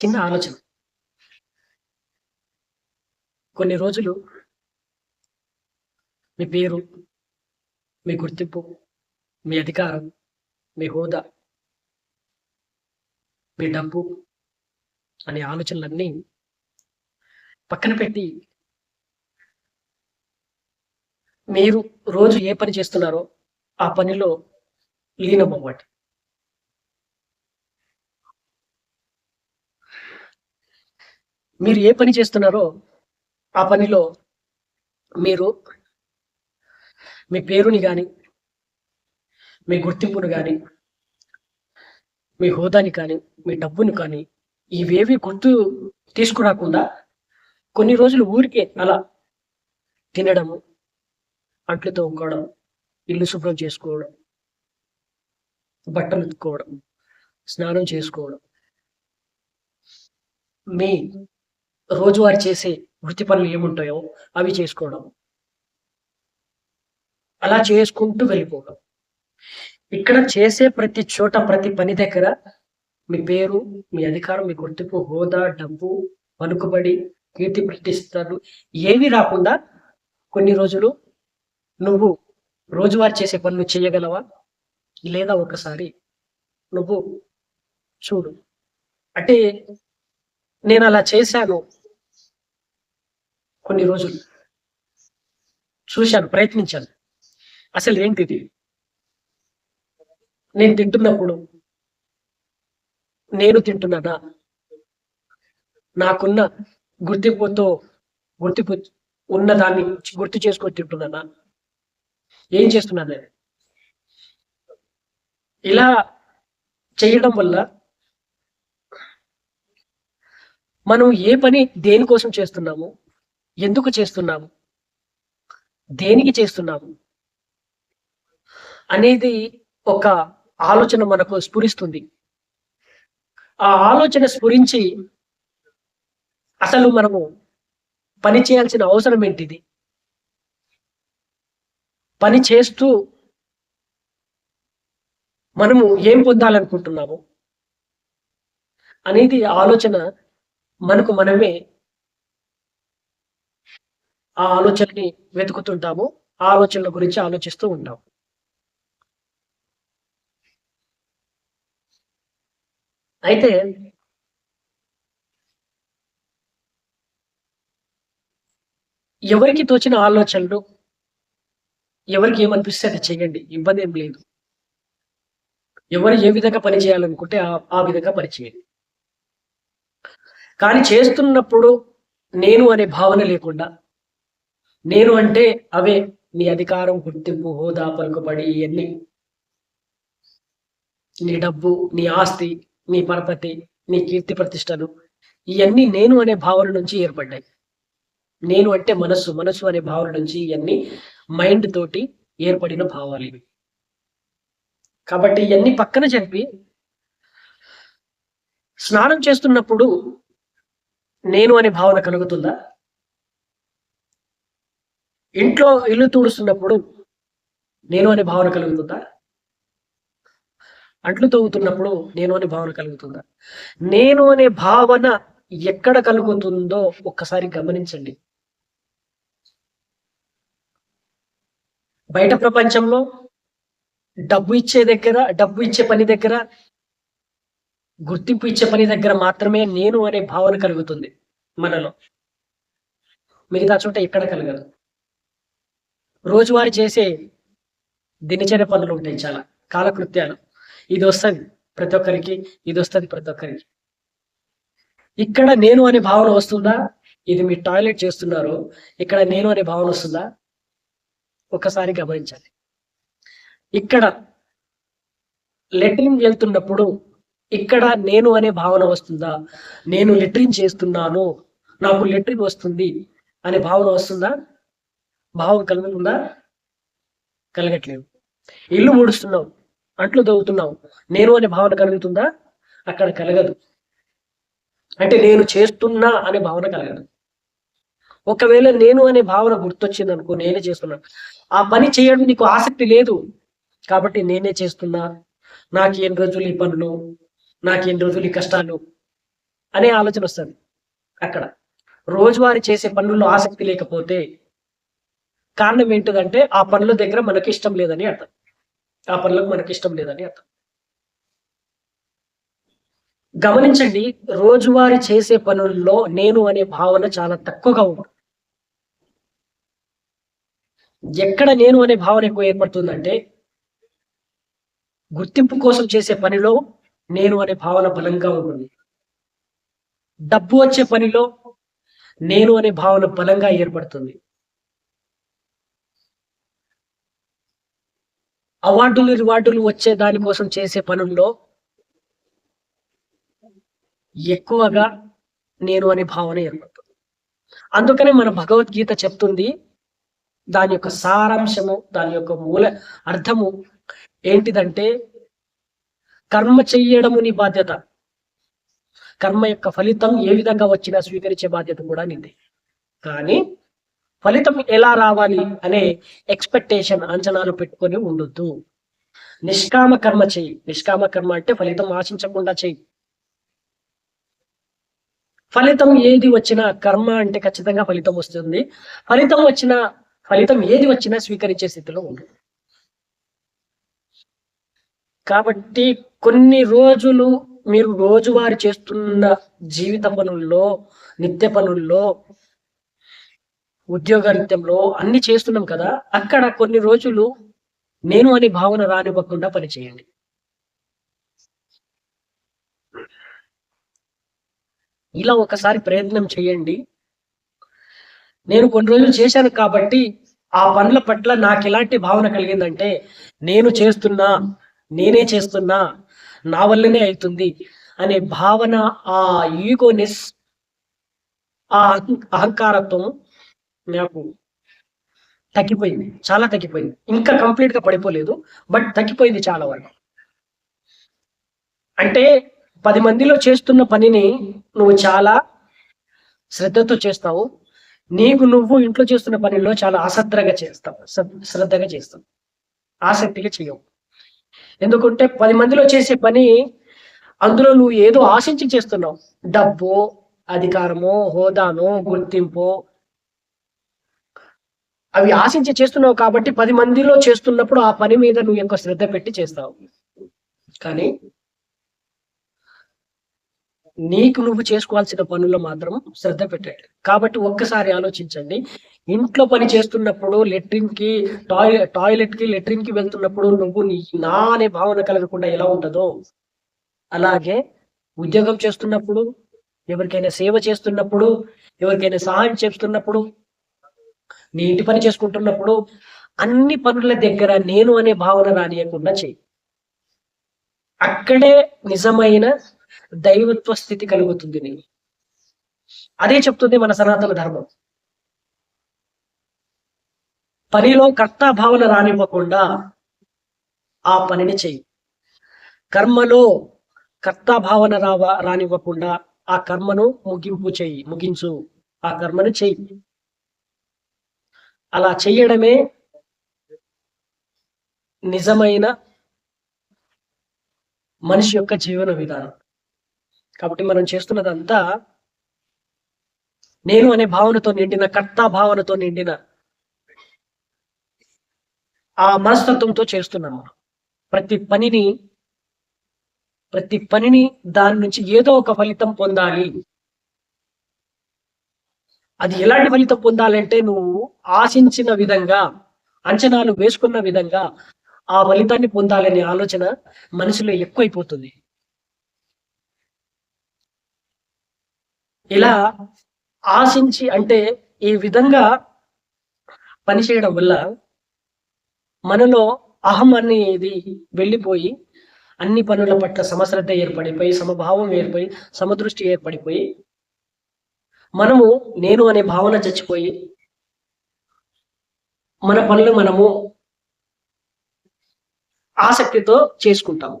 చిన్న ఆలోచన. కొన్ని రోజులు మీ పేరు మీ గుర్తింపు మీ అధికారం మీ హోదా మీ డబ్బు అనే ఆలోచనలన్నీ పక్కన పెట్టి మీరు రోజు ఏ పని చేస్తున్నారో ఆ పనిలో లీనమవ్వండి. మీరు ఏ పని చేస్తున్నారో ఆ పనిలో మీరు మీ పేరుని కానీ మీ గుర్తింపును కానీ మీ హోదాని కానీ మీ డబ్బుని కానీ ఇవేవి గుర్తు తీసుకురాకుండా కొన్ని రోజులు ఊరికే అలా తినడము అట్లు తోముకోవడం ఇల్లు శుభ్రం చేసుకోవడం బట్టలు ఉతుక్కోవడం స్నానం చేసుకోవడం. మీ రోజువారీ చేసే వృత్తి పనులు ఏముంటాయో అవి చేసుకోవడం. అలా చేసుకుంటూ వెళ్ళిపోవడం. ఇక్కడ చేసే ప్రతి చోట ప్రతి పని దగ్గర మీ పేరు మీ అధికారం మీ గుర్తింపు హోదా డబ్బు పలుకుబడి కీర్తి ప్రతిష్టలు ఏవి రాకుండా కొన్ని రోజులు నువ్వు రోజువారీ చేసే పనులు చేయగలవా? లేదా ఒకసారి నువ్వు చూడు. అంటే నేను అలా చేశాను. కొన్ని రోజులు చూశాను ప్రయత్నించాను. అసలు ఏంటిది? నేను తింటున్నప్పుడు నేను తింటున్నదా? నాకున్న గుర్తింపుతో గుర్తింపు ఉన్నదాన్ని గుర్తు చేసుకొని తింటున్నానా? ఏం చేస్తున్నాను నేను? ఇలా చేయడం వల్ల మనం ఏ పని దేనికోసం చేస్తున్నాము? ఎందుకు చేస్తున్నాము దేనికి చేస్తున్నాము అనేది ఒక ఆలోచన మనకు స్ఫురిస్తుంది. ఆ ఆలోచన స్ఫురించి అసలు మనము పని చేయాల్సిన అవసరం ఏంటిది? పని చేస్తూ మనము ఏం పొందాలనుకుంటున్నాము? అనేది ఆలోచన మనకు మనమే ఆ ఆలోచనని వెతుకుతుంటాము ఆ ఆలోచనల గురించి ఆలోచిస్తూ ఉంటాము. అయితే ఎవరికి తోచిన ఆలోచనలు ఎవరికి ఏమనిపిస్తే అది చేయండి ఇబ్బంది ఏం లేదు. ఎవరు ఏ విధంగా పని చేయాలనుకుంటే ఆ విధంగా పని చేయండి. కానీ చేస్తున్నప్పుడు నేను అనే భావన లేకుండా నేను అంటే అవే. నీ అధికారం గుర్తింపు హోదా పలుకుబడి ఇవన్నీ. నీ డబ్బు నీ ఆస్తి నీ పరపతి నీ కీర్తి ప్రతిష్టలు ఇవన్నీ నేను అనే భావన నుంచి ఏర్పడ్డాయి. నేను అంటే మనస్సు మనస్సు అనే భావన నుంచి ఇవన్నీ మైండ్ తోటి ఏర్పడిన భావాలు ఇవి. కాబట్టి ఇవన్నీ పక్కన చెప్పి స్నానం చేస్తున్నప్పుడు నేను అనే భావన కలుగుతుందా? ఇంట్లో ఇల్లు తుడుస్తున్నప్పుడు నేను అనే భావన కలుగుతుందా? అంట్లు తవ్వుతున్నప్పుడు నేను అనే భావన కలుగుతుందా? నేను అనే భావన ఎక్కడ కలుగుతుందో ఒక్కసారి గమనించండి. బయట ప్రపంచంలో డబ్బు ఇచ్చే దగ్గర డబ్బు ఇచ్చే పని దగ్గర గుర్తింపు ఇచ్చే పని దగ్గర మాత్రమే నేను అనే భావన కలుగుతుంది మనలో. మిగతా చోట ఎక్కడ కలగదు. రోజువారీ చేసే దినచర్య పనులు ఉంటాయి చాలా. కాలకృత్యాలు. ఇది వస్తుంది ప్రతి ఒక్కరికి ఇది వస్తుంది ప్రతి ఒక్కరికి. ఇక్కడ నేను అనే భావన వస్తుందా? ఇది మీ టాయిలెట్ చేస్తున్నారు ఇక్కడ నేను అనే భావన వస్తుందా? ఒకసారి గమనించాలి ఇక్కడ లెట్రిన్ వెళ్తున్నప్పుడు ఇక్కడ నేను అనే భావన వస్తుందా? నేను లెట్రిన్ చేస్తున్నాను నాకు లెట్రిన్ వస్తుంది అనే భావన వస్తుందా? భావం కలుగుతుందా కలగట్లేదు. ఇల్లు ముడుస్తున్నావు అంట్లు దొవుతున్నావు నేను అనే భావన కలుగుతుందా? అక్కడ కలగదు. అంటే నేను చేస్తున్నా అనే భావన కలగదు. ఒకవేళ నేను అనే భావన గుర్తొచ్చింది అనుకో నేనే చేస్తున్నా. ఆ పని చేయడం నీకు ఆసక్తి లేదు. కాబట్టి నేనే చేస్తున్నా. నాకు ఎన్ని రోజులు ఈ పనులు? నాకు ఎన్ని రోజులు ఈ కష్టాలు? అనే ఆలోచన వస్తుంది అక్కడ. రోజువారీ చేసే పనుల్లో ఆసక్తి లేకపోతే కారణం ఏంటిదంటే ఆ పనుల దగ్గర మనకి ఇష్టం లేదని అర్థం. ఆ పనులకు మనకి ఇష్టం లేదని అర్థం. గమనించండి రోజువారీ చేసే పనుల్లో నేను అనే భావన చాలా తక్కువగా ఉంటుంది. ఎక్కడ నేను అనే భావన ఎక్కువ ఏర్పడుతుందంటే గుర్తింపు కోసం చేసే పనిలో నేను అనే భావన బలంగా ఉంటుంది. డబ్బు వచ్చే పనిలో నేను అనే భావన బలంగా ఏర్పడుతుంది. అవార్డులు రివార్డులు వచ్చే దానికోసం చేసే పనుల్లో ఎక్కువగా నేను అనే భావన ఏర్పడుతుంది. అందుకనే మన భగవద్గీత చెప్తుంది దాని యొక్క సారాంశము దాని యొక్క మూల అర్థము ఏంటిదంటే కర్మ చెయ్యడము నీ బాధ్యత. కర్మ యొక్క ఫలితం ఏ విధంగా వచ్చినా స్వీకరించే బాధ్యత కూడా నీది. కానీ ఫలితం ఎలా రావాలి అనే ఎక్స్పెక్టేషన్ అంచనాలు పెట్టుకొని ఉండొద్దు. నిష్కామ కర్మ చేయి. నిష్కామ కర్మ అంటే ఫలితం ఆశించకుండా చేయి. ఫలితం ఏది వచ్చినా కర్మ అంటే ఖచ్చితంగా ఫలితం వస్తుంది. ఫలితం వచ్చిన ఫలితం ఏది వచ్చినా స్వీకరించే స్థితిలో ఉండదు కాబట్టి కొన్ని రోజులు మీరు రోజువారి చేస్తున్న జీవిత పనుల్లో నిత్య పనుల్లో ఉద్యోగరీత్యంలో అన్ని చేస్తున్నాం కదా అక్కడ కొన్ని రోజులు నేను అనే భావన రానివ్వకుండా పనిచేయండి ఇలా ఒకసారి ప్రయత్నం చేయండి. నేను కొన్ని రోజులు చేశాను కాబట్టి ఆ పనుల పట్ల నాకు ఎలాంటి భావన కలిగిందంటే నేను చేస్తున్నా నేనే చేస్తున్నా నా వల్లనే అవుతుంది అనే భావన ఆ ఈగోనెస్ ఆ అహంకారత్వం నాకు తగ్గిపోయింది. చాలా తగ్గిపోయింది. ఇంకా కంప్లీట్గా పడిపోలేదు. బట్ తగ్గిపోయింది చాలా వరకు. అంటే పది మందిలో చేస్తున్న పనిని నువ్వు చాలా శ్రద్ధతో చేస్తావు. నీకు నువ్వు ఇంట్లో చేస్తున్న పనిలో చాలా అశ్రద్ధగా చేస్తావు. శ్రద్ధగా చేస్తావు. ఆసక్తిగా చేయవు. ఎందుకంటే పది మందిలో చేసే పని అందులో నువ్వు ఏదో ఆశించి చేస్తున్నావు. డబ్బు అధికారము హోదాను గుర్తింపు అవి ఆశించి చేస్తున్నావు కాబట్టి పది మందిలో చేస్తున్నప్పుడు ఆ పని మీద నువ్వు ఇంకో శ్రద్ధ పెట్టి చేస్తావు. కానీ నీకు నువ్వు చేసుకోవాల్సిన పనుల్లో మాత్రం శ్రద్ధ పెట్టాడు. కాబట్టి ఒక్కసారి ఆలోచించండి. ఇంట్లో పని చేస్తున్నప్పుడు లెట్రిన్కి టాయిలెట్ టాయిలెట్కి లెట్రిన్కి వెళ్తున్నప్పుడు నువ్వు నీ నా అనే భావన కలగకుండా ఎలా ఉంటుందో? అలాగే ఉద్యోగం చేస్తున్నప్పుడు ఎవరికైనా సేవ చేస్తున్నప్పుడు ఎవరికైనా సహాయం చేస్తున్నప్పుడు నీ ఇంటి పని చేసుకుంటున్నప్పుడు అన్ని పనుల దగ్గర నేను అనే భావన రానియకుండా చెయ్యి. అక్కడే నిజమైన దైవత్వ స్థితి కలుగుతుంది నీకు. అదే చెప్తుంది మన సనాతన ధర్మం. పనిలో కర్త భావన రానివ్వకుండా ఆ పనిని చెయ్యి. కర్మలో కర్త భావన రావ రానివ్వకుండా ఆ కర్మను ముగింపు చెయ్యి ముగించు. ఆ కర్మను చెయ్యి. అలా చెయ్యడమే నిజమైన మనిషి యొక్క జీవన విధానం. కాబట్టి మనం చేస్తున్నదంతా నేను అనే భావనతో నిండిన కర్త భావనతో నిండిన ఆ మనస్తత్వంతో చేస్తున్నాం మనం. ప్రతి పనిని ప్రతి పనిని దాని నుంచి ఏదో ఒక ఫలితం పొందాలి. అది ఎలాంటి ఫలితం పొందాలంటే నువ్వు ఆశించిన విధంగా అంచనాలు వేసుకున్న విధంగా ఆ ఫలితాన్ని పొందాలనే ఆలోచన మనసులో ఎక్కువైపోతుంది. ఇలా ఆశించి అంటే ఈ విధంగా పనిచేయడం వల్ల మనలో అహం అనేది వెళ్ళిపోయి అన్ని పనుల పట్ల సమశ్రద్ధ ఏర్పడిపోయి సమభావం ఏర్పడి సమదృష్టి ఏర్పడిపోయి మనము నేను అనే భావన చచ్చిపోయి మన పనులు మనము ఆసక్తితో చేసుకుంటాము.